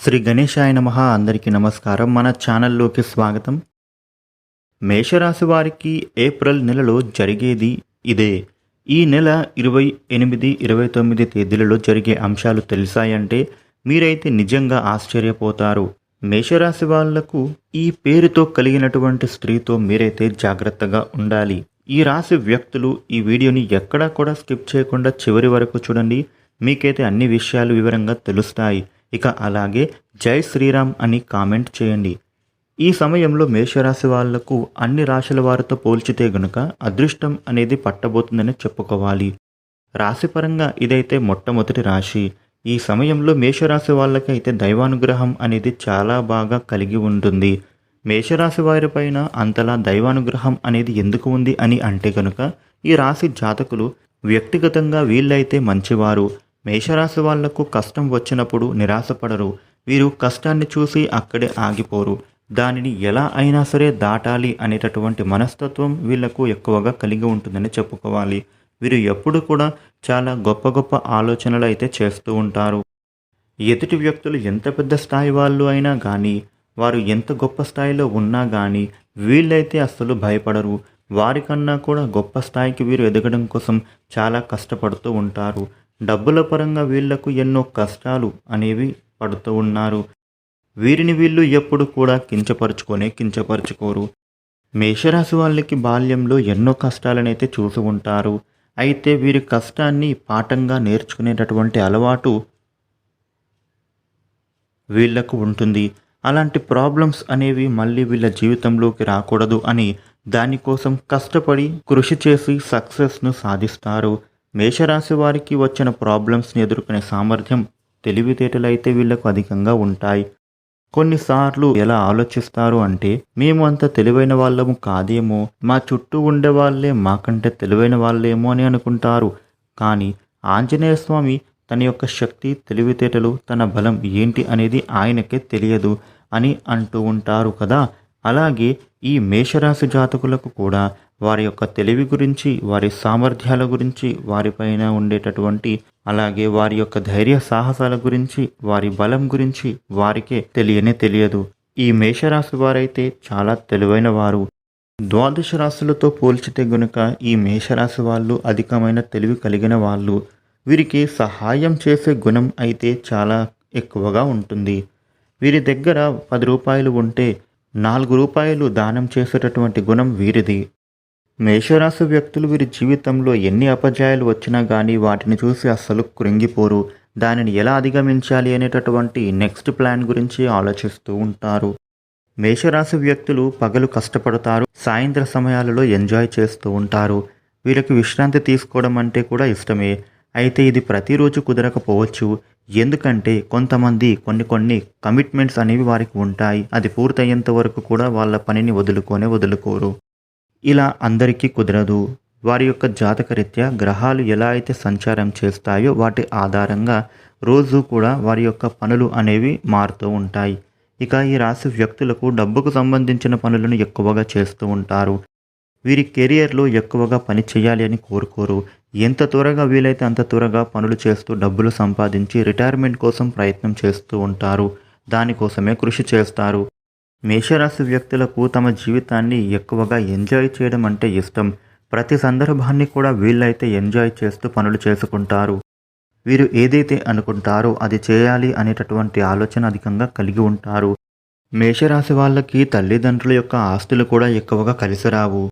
శ్రీ గణేశాయ నమ అందరికీ నమస్కారం. మన ఛానల్లోకి స్వాగతం. మేషరాశి వారికి ఏప్రిల్ నెలలో జరిగేది ఇదే. ఈ నెల ఇరవై ఎనిమిది ఇరవై తొమ్మిది తేదీలలో జరిగే అంశాలు తెలిసాయంటే మీరైతే నిజంగా ఆశ్చర్యపోతారు. మేషరాశి వాళ్ళకు ఈ పేరుతో కలిగినటువంటి స్త్రీతో మీరైతే జాగ్రత్తగా ఉండాలి. ఈ రాశి వ్యక్తులు ఈ వీడియోని ఎక్కడా కూడా స్కిప్ చేయకుండా చివరి వరకు చూడండి. మీకైతే అన్ని విషయాలు వివరంగా తెలుస్తాయి. ఇక అలాగే జై శ్రీరామ్ అని కామెంట్ చేయండి. ఈ సమయంలో మేషరాశి వాళ్ళకు అన్ని రాశుల వారితో పోల్చితే గనుక అదృష్టం అనేది పట్టబోతుందని చెప్పుకోవాలి. రాశిపరంగా ఇదైతే మొట్టమొదటి రాశి. ఈ సమయంలో మేషరాశి వాళ్ళకైతే దైవానుగ్రహం అనేది చాలా బాగా కలిగి ఉంటుంది. మేషరాశి వారిపైన అంతలా దైవానుగ్రహం అనేది ఎందుకు ఉంది అని అంటే కనుక ఈ రాశి జాతకులు వ్యక్తిగతంగా వీళ్ళైతే మంచివారు. మేషరాశి వాళ్ళకు కష్టం వచ్చినప్పుడు నిరాశపడరు. వీరు కష్టాన్ని చూసి అక్కడే ఆగిపోరు. దానిని ఎలా అయినా సరే దాటాలి అనేటటువంటి మనస్తత్వం వీళ్ళకు ఎక్కువగా కలిగి ఉంటుందని చెప్పుకోవాలి. వీరు ఎప్పుడు కూడా చాలా గొప్ప గొప్ప ఆలోచనలు అయితే చేస్తూ ఉంటారు. ఎదుటి వ్యక్తులు ఎంత పెద్ద స్థాయి వాళ్ళు అయినా కానీ వారు ఎంత గొప్ప స్థాయిలో ఉన్నా కానీ వీళ్ళైతే అస్సలు భయపడరు. వారికన్నా కూడా గొప్ప స్థాయికి వీరు ఎదగడం కోసం చాలా కష్టపడుతూ ఉంటారు. డబ్బుల పరంగా వీళ్ళకు ఎన్నో కష్టాలు అనేవి పడుతూ ఉన్నారు. వీరిని వీళ్ళు ఎప్పుడు కూడా కించపరుచుకొనే కించపరుచుకోరు. మేషరాశి వాళ్ళకి బాల్యంలో ఎన్నో కష్టాలనైతే చూసి ఉంటారు. అయితే వీరి కష్టాన్ని పాఠంగా నేర్చుకునేటటువంటి అలవాటు వీళ్ళకు ఉంటుంది. అలాంటి ప్రాబ్లమ్స్ అనేవి మళ్ళీ వీళ్ళ జీవితంలోకి రాకూడదు అని దానికోసం కష్టపడి కృషి చేసి సక్సెస్ను సాధిస్తారు. మేషరాశి వారికి వచ్చిన ప్రాబ్లమ్స్ని ఎదుర్కొనే సామర్థ్యం తెలివితేటలు అయితే వీళ్ళకు అధికంగా ఉంటాయి. కొన్నిసార్లు ఎలా ఆలోచిస్తారు అంటే మేము అంత తెలివైన వాళ్ళము కాదేమో మా చుట్టూ ఉండే వాళ్ళే మాకంటే తెలివైన వాళ్ళేమో అని అనుకుంటారు. కానీ ఆంజనేయ స్వామి తన యొక్క శక్తి తెలివితేటలు తన బలం ఏంటి అనేది ఆయనకే తెలియదు అని అంటూ ఉంటారు కదా. అలాగే ఈ మేషరాశి జాతకులకు కూడా వారి యొక్క తెలివి గురించి వారి సామర్థ్యాల గురించి వారిపైన ఉండేటటువంటి అలాగే వారి యొక్క ధైర్య సాహసాల గురించి వారి బలం గురించి వారికే తెలియనే తెలియదు. ఈ మేషరాశి వారైతే చాలా తెలివైన వారు. ద్వాదశ రాశులతో పోల్చితే గనుక ఈ మేషరాశి వాళ్ళు అధికమైన తెలివి కలిగిన వాళ్ళు. వీరికి సహాయం చేసే గుణం అయితే చాలా ఎక్కువగా ఉంటుంది. వీరి దగ్గర పది రూపాయలు ఉంటే నాలుగు రూపాయలు దానం చేసేటటువంటి గుణం వీరిది. మేషరాశి వ్యక్తులు వీరి జీవితంలో ఎన్ని అపజయాలు వచ్చినా కానీ వాటిని చూసి అస్సలు కృంగిపోరు. దానిని ఎలా అధిగమించాలి అనేటటువంటి నెక్స్ట్ ప్లాన్ గురించి ఆలోచిస్తూ ఉంటారు. మేషరాశి వ్యక్తులు పగలు కష్టపడతారు సాయంత్ర సమయాలలో ఎంజాయ్ చేస్తూ ఉంటారు. వీరికి విశ్రాంతి తీసుకోవడం అంటే కూడా ఇష్టమే. అయితే ఇది ప్రతిరోజు కుదరకపోవచ్చు. ఎందుకంటే కొంతమంది కొన్ని కొన్ని కమిట్మెంట్స్ అనేవి వారికి ఉంటాయి. అది పూర్తయ్యేంత వరకు కూడా వాళ్ళ పనిని వదులుకొనే వదులుకోరు. ఇలా అందరికీ కుదరదు. వారి యొక్క జాతకరీత్యా గ్రహాలు ఎలా అయితే సంచారం చేస్తాయో వాటి ఆధారంగా రోజు కూడా వారి యొక్క పనులు అనేవి మారుతూ ఉంటాయి. ఇక ఈ రాశి వ్యక్తులకు డబ్బుకు సంబంధించిన పనులను ఎక్కువగా చేస్తూ ఉంటారు. వీరి కెరియర్లో ఎక్కువగా పని చేయాలి అని కోరుకోరు. ఎంత త్వరగా వీలైతే అంత త్వరగా పనులు చేస్తూ డబ్బులు సంపాదించి రిటైర్మెంట్ కోసం ప్రయత్నం చేస్తూ ఉంటారు. దానికోసమే కృషి చేస్తారు. మేషరాశి వ్యక్తులకు తమ జీవితాన్ని ఎక్కువగా ఎంజాయ్ చేయడం అంటే ఇష్టం. ప్రతి సందర్భాన్ని కూడా వీళ్ళైతే ఎంజాయ్ చేస్తూ పనులు చేసుకుంటారు. వీరు ఏదైతే అనుకుంటారో అది చేయాలి అనేటటువంటి ఆలోచన అధికంగా కలిగి ఉంటారు. మేషరాశి వాళ్ళకి తల్లిదండ్రుల యొక్క ఆస్తులు కూడా ఎక్కువగా కలిసిరావు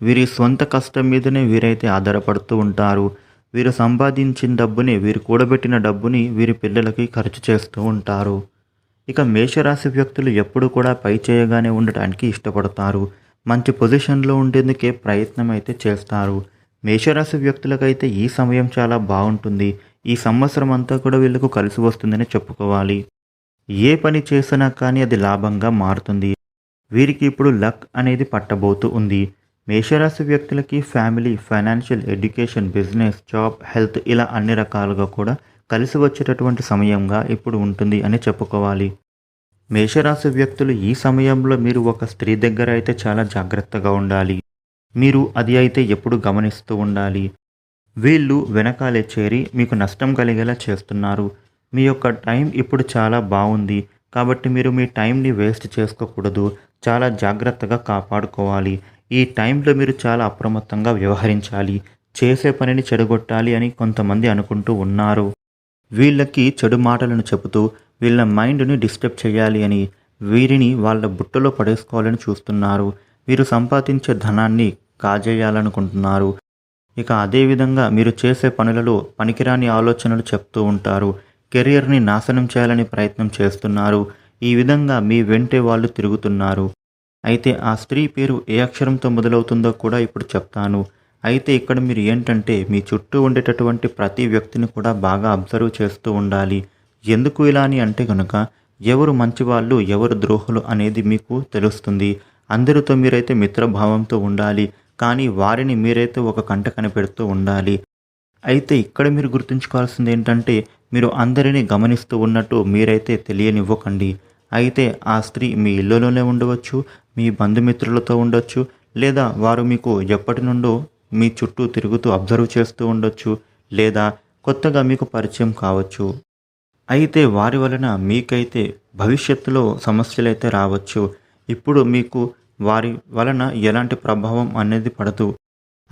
వీరి సొంత కష్టం మీదనే వీరైతే ఆధారపడుతూ ఉంటారు. వీరు సంపాదించిన డబ్బుని వీరు కూడబెట్టిన డబ్బుని వీరి పిల్లలకి ఖర్చు చేస్తూ ఉంటారు. ఇక మేషరాశి వ్యక్తులు ఎప్పుడు కూడా పై చేయగానే ఉండటానికి ఇష్టపడతారు. మంచి పొజిషన్లో ఉండేందుకే ప్రయత్నం అయితే చేస్తారు. మేషరాశి వ్యక్తులకైతే ఈ సమయం చాలా బాగుంటుంది. ఈ సంవత్సరం అంతా కూడా వీళ్ళకు కలిసి వస్తుందని చెప్పుకోవాలి. ఏ పని చేసినా కానీ అది లాభంగా మారుతుంది. వీరికి ఇప్పుడు లక్ అనేది పట్టబోతూ ఉంది. మేషరాశి వ్యక్తులకి family financial education business job health ఇలా అన్ని రకాలుగా కూడా కలిసి వచ్చేటటువంటి సమయంగా ఇప్పుడు ఉంటుంది అని చెప్పుకోవాలి. మేషరాశి వ్యక్తులు ఈ సమయంలో మీరు ఒక స్త్రీ దగ్గర అయితే చాలా జాగ్రత్తగా ఉండాలి. మీరు అది అయితే ఎప్పుడు గమనిస్తూ ఉండాలి. వీళ్ళు వెనకాలే చేరి మీకు నష్టం కలిగేలా చేస్తున్నారు. మీ యొక్క టైం ఇప్పుడు చాలా బాగుంది. కాబట్టి మీరు మీ టైంని వేస్ట్ చేసుకోకూడదు. చాలా జాగ్రత్తగా కాపాడుకోవాలి. ఈ టైంలో మీరు చాలా అప్రమత్తంగా వ్యవహరించాలి. చేసే పనిని చెడగొట్టాలి అని కొంతమంది అనుకుంటూ ఉన్నారు. వీళ్ళకి చెడు మాటలను చెబుతూ వీళ్ళ మైండ్ని డిస్టర్బ్ చేయాలి అని వీరిని వాళ్ళ బుట్టలో పడేసుకోవాలని చూస్తున్నారు. వీరు సంపాదించే ధనాన్ని కాజేయాలనుకుంటున్నారు. ఇక అదేవిధంగా మీరు చేసే పనులలో పనికిరాని ఆలోచనలు చెప్తూ ఉంటారు. కెరియర్ని నాశనం చేయాలని ప్రయత్నం చేస్తున్నారు. ఈ విధంగా మీ వెంటే వాళ్ళు తిరుగుతున్నారు. అయితే ఆ స్త్రీ పేరు ఏ అక్షరంతో మొదలవుతుందో కూడా ఇప్పుడు చెప్తాను. అయితే ఇక్కడ మీరు ఏంటంటే మీ చుట్టూ ఉండేటటువంటి ప్రతి వ్యక్తిని కూడా బాగా అబ్జర్వ్ చేస్తూ ఉండాలి. ఎందుకు ఇలా అని అంటే కనుక ఎవరు మంచివాళ్ళు ఎవరు ద్రోహులు అనేది మీకు తెలుస్తుంది. అందరితో మీరైతే మిత్రభావంతో ఉండాలి. కానీ వారిని మీరైతే ఒక కంట కనిపెడుతూ ఉండాలి. అయితే ఇక్కడ మీరు గుర్తుంచుకోవాల్సింది ఏంటంటే మీరు అందరినీ గమనిస్తూ ఉన్నట్టు మీరైతే తెలియనివ్వకండి. అయితే ఆ స్త్రీ మీ ఇల్లులోనే ఉండవచ్చు మీ బంధుమిత్రులతో ఉండొచ్చు లేదా వారు మీకు ఎప్పటి నుండో మీ చుట్టూ తిరుగుతూ అబ్జర్వ్ చేస్తూ ఉండొచ్చు లేదా కొత్తగా మీకు పరిచయం కావచ్చు. అయితే వారి వలన మీకైతే భవిష్యత్తులో సమస్యలైతే రావచ్చు. ఇప్పుడు మీకు వారి వలన ఎలాంటి ప్రభావం అనేది పడదు.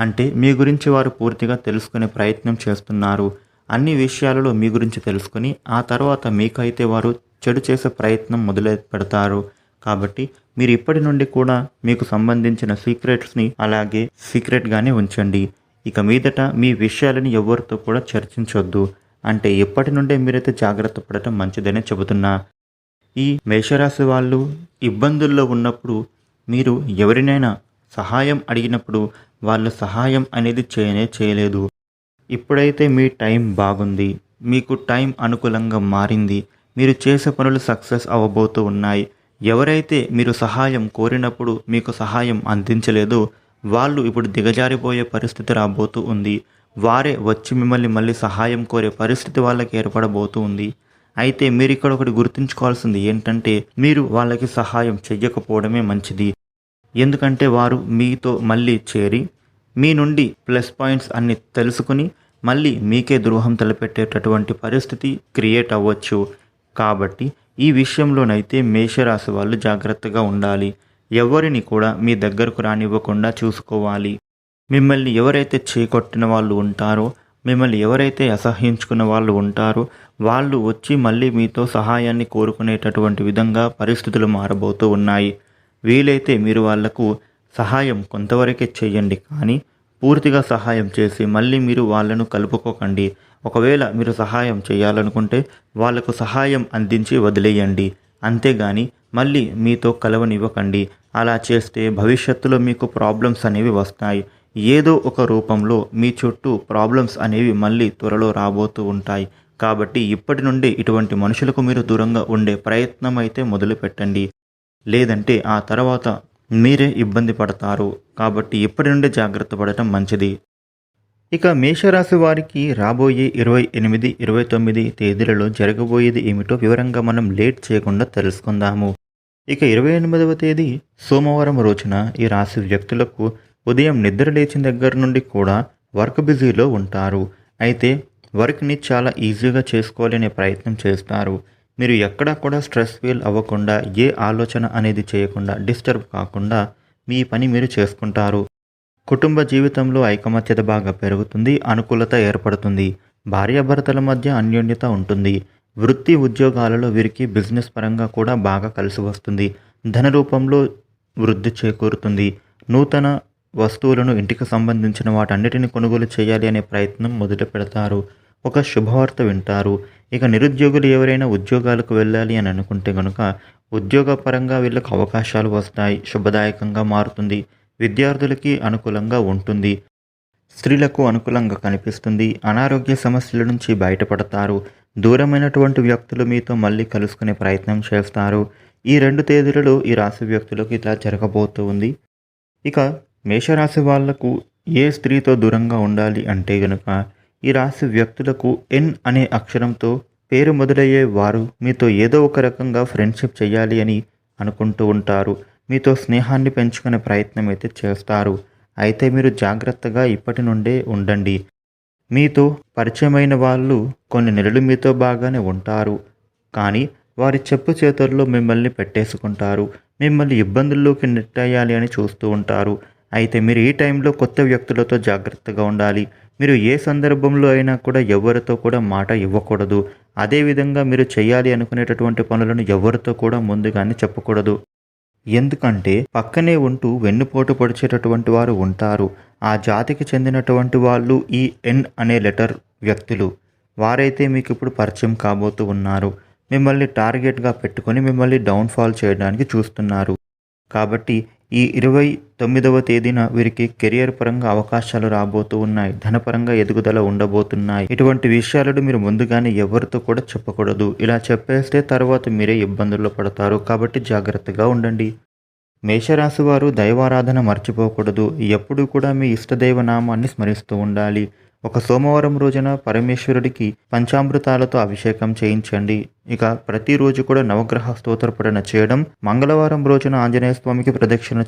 అంటే మీ గురించి వారు పూర్తిగా తెలుసుకునే ప్రయత్నం చేస్తున్నారు. అన్ని విషయాలలో మీ గురించి తెలుసుకొని ఆ తర్వాత మీకైతే వారు చెడు చేసే ప్రయత్నం మొదలు పెడతారు కాబట్టి మీరు ఇప్పటి నుండి కూడా మీకు సంబంధించిన సీక్రెట్స్ని అలాగే సీక్రెట్గానే ఉంచండి. ఇక మీదట మీ విషయాలని ఎవరితో కూడా చర్చించొద్దు. అంటే ఇప్పటి నుండే మీరైతే జాగ్రత్త పడటం మంచిదనే చెబుతున్నా. ఈ మేషరాశి వాళ్ళు ఇబ్బందుల్లో ఉన్నప్పుడు మీరు ఎవరినైనా సహాయం అడిగినప్పుడు వాళ్ళ సహాయం అనేది చేయనే చేయలేదు. ఇప్పుడైతే మీ టైం బాగుంది. మీకు టైం అనుకూలంగా మారింది. మీరు చేసే పనులు సక్సెస్ అవ్వబోతూ ఉన్నాయి. ఎవరైతే మీరు సహాయం కోరినప్పుడు మీకు సహాయం అందించలేదో వాళ్ళు ఇప్పుడు దిగజారిపోయే పరిస్థితి రాబోతూ ఉంది. వారే వచ్చి మిమ్మల్ని మళ్ళీ సహాయం కోరే పరిస్థితి వాళ్ళకి ఏర్పడబోతూ ఉంది. అయితే మీరు ఇక్కడ ఒకటి గుర్తుంచుకోవాల్సింది ఏంటంటే మీరు వాళ్ళకి సహాయం చెయ్యకపోవడమే మంచిది. ఎందుకంటే వారు మీతో మళ్ళీ చేరి మీ నుండి ప్లస్ పాయింట్స్ అన్ని తెలుసుకుని మళ్ళీ మీకే ద్రోహం తలపెట్టేటటువంటి పరిస్థితి క్రియేట్ అవ్వచ్చు. కాబట్టి ఈ విషయంలోనైతే మేషరాశి వాళ్ళు జాగ్రత్తగా ఉండాలి. ఎవరిని కూడా మీ దగ్గరకు రానివ్వకుండా చూసుకోవాలి. మిమ్మల్ని ఎవరైతే చేకొట్టిన వాళ్ళు ఉంటారో మిమ్మల్ని ఎవరైతే అసహ్యించుకున్న వాళ్ళు ఉంటారో వాళ్ళు వచ్చి మళ్ళీ మీతో సహాయాన్ని కోరుకునేటటువంటి విధంగా పరిస్థితులు మారబోతూ ఉన్నాయి. వీలైతే మీరు వాళ్ళకు సహాయం కొంతవరకే చేయండి. కానీ పూర్తిగా సహాయం చేసి మళ్ళీ మీరు వాళ్ళను కలుపుకోకండి. ఒకవేళ మీరు సహాయం చేయాలనుకుంటే వాళ్ళకు సహాయం అందించి వదిలేయండి. అంతేగాని మళ్ళీ మీతో కలవనివ్వకండి. అలా చేస్తే భవిష్యత్తులో మీకు ప్రాబ్లమ్స్ అనేవి వస్తాయి. ఏదో ఒక రూపంలో మీ చుట్టూ ప్రాబ్లమ్స్ అనేవి మళ్ళీ త్వరలో రాబోతూ ఉంటాయి. కాబట్టి ఇప్పటి నుండి ఇటువంటి మనుషులకు మీరు దూరంగా ఉండే ప్రయత్నం అయితే మొదలు పెట్టండి. లేదంటే ఆ తర్వాత మీరే ఇబ్బంది పడతారు. కాబట్టి ఇప్పటి నుండి జాగ్రత్త పడటం మంచిది. ఇక మేషరాశి వారికి రాబోయే ఇరవై ఎనిమిది ఇరవై తొమ్మిది తేదీలలో జరగబోయేది ఏమిటో వివరంగా మనం లేట్ చేయకుండా తెలుసుకుందాము. ఇక ఇరవై ఎనిమిదవ తేదీ సోమవారం రోజున ఈ రాశి వ్యక్తులకు ఉదయం నిద్ర లేచిన దగ్గర నుండి కూడా వర్క్ బిజీలో ఉంటారు. అయితే వర్క్ని చాలా ఈజీగా చేసుకోవాలనే ప్రయత్నం చేస్తారు. మీరు ఎక్కడా కూడా స్ట్రెస్ ఫీల్ అవ్వకుండా ఏ ఆలోచన అనేది చేయకుండా డిస్టర్బ్ కాకుండా మీ పని మీరు చేసుకుంటారు. కుటుంబ జీవితంలో ఐకమత్యత బాగా పెరుగుతుంది అనుకూలత ఏర్పడుతుంది భార్యాభర్తల మధ్య అన్యోన్యత ఉంటుంది వృత్తి ఉద్యోగాలలో వీరికి బిజినెస్ పరంగా కూడా బాగా కలిసి వస్తుంది ధన రూపంలో వృద్ధి చేకూరుతుంది నూతన వస్తువులను ఇంటికి సంబంధించిన వాటన్నిటిని కొనుగోలు చేయాలి అనే ప్రయత్నం మొదలు పెడతారు. ఒక శుభవార్త వింటారు. ఇక నిరుద్యోగులు ఎవరైనా ఉద్యోగాలకు వెళ్ళాలి అని అనుకుంటే కనుక ఉద్యోగపరంగా వీళ్ళకు అవకాశాలు వస్తాయి శుభదాయకంగా మారుతుంది. విద్యార్థులకి అనుకూలంగా ఉంటుంది. స్త్రీలకు అనుకూలంగా కనిపిస్తుంది. అనారోగ్య సమస్యల నుంచి బయటపడతారు. దూరమైనటువంటి వ్యక్తులు మీతో మళ్ళీ కలుసుకునే ప్రయత్నం చేస్తారు. ఈ రెండు తేదీలలో ఈ రాశి వ్యక్తులకు ఇలా జరగబోతూ ఉంది. ఇక మేషరాశి వాళ్ళకు ఏ స్త్రీతో దూరంగా ఉండాలి అంటే గనుక ఈ రాశి వ్యక్తులకు ఎన్ అనే అక్షరంతో పేరు మొదలయ్యే వారు మీతో ఏదో ఒక రకంగా ఫ్రెండ్షిప్ చేయాలి అని అనుకుంటూ ఉంటారు. మీతో స్నేహాన్ని పెంచుకునే ప్రయత్నం అయితే చేస్తారు. అయితే మీరు జాగ్రత్తగా ఇప్పటి నుండే ఉండండి. మీతో పరిచయమైన వాళ్ళు కొన్ని నెలలు మీతో బాగానే ఉంటారు. కానీ వారి చెప్పు చేతుల్లో మిమ్మల్ని పెట్టేసుకుంటారు. మిమ్మల్ని ఇబ్బందుల్లోకి నెట్టేయాలి అని చూస్తూ ఉంటారు. అయితే మీరు ఈ టైంలో కొత్త వ్యక్తులతో జాగ్రత్తగా ఉండాలి. మీరు ఏ సందర్భంలో అయినా కూడా ఎవరితో కూడా మాట ఇవ్వకూడదు. అదేవిధంగా మీరు చేయాలి అనుకునేటటువంటి పనులను ఎవరితో కూడా ముందుగానే చెప్పకూడదు. ఎందుకంటే పక్కనే ఉంటూ వెన్నుపోటు పొడిచేటటువంటి వారు ఉంటారు. ఆ జాతికి చెందినటువంటి వాళ్ళు ఈ ఎన్ అనే లెటర్ వ్యక్తులు. వారైతే మీకు ఇప్పుడు పరిచయం కాబోతూ ఉన్నారు. మిమ్మల్ని టార్గెట్గా పెట్టుకొని మిమ్మల్ని డౌన్ఫాల్ చేయడానికి చూస్తున్నారు. కాబట్టి ఈ ఇరవై తొమ్మిదవ తేదీన వీరికి కెరియర్ పరంగా అవకాశాలు రాబోతూ ఉన్నాయి. ధనపరంగా ఎదుగుదల ఉండబోతున్నాయి. ఇటువంటి విషయాలను మీరు ముందుగానే ఎవరితో కూడా చెప్పకూడదు. ఇలా చెప్పేస్తే తర్వాత మీరే ఇబ్బందుల్లో పడతారు. కాబట్టి జాగ్రత్తగా ఉండండి. మేషరాశి వారు దైవారాధన మర్చిపోకూడదు. ఎప్పుడూ కూడా మీ ఇష్టదైవ నామాన్ని స్మరిస్తూ ఉండాలి. ఒక సోమవారం రోజున పరమేశ్వరుడికి పంచామృతాలతో అభిషేకం చేయించండి. ఇక ప్రతిరోజు కూడా నవగ్రహ స్తోత్రపఠన చేయడం మంగళవారం రోజున ఆంజనేయ స్వామికి ప్రదక్షిణ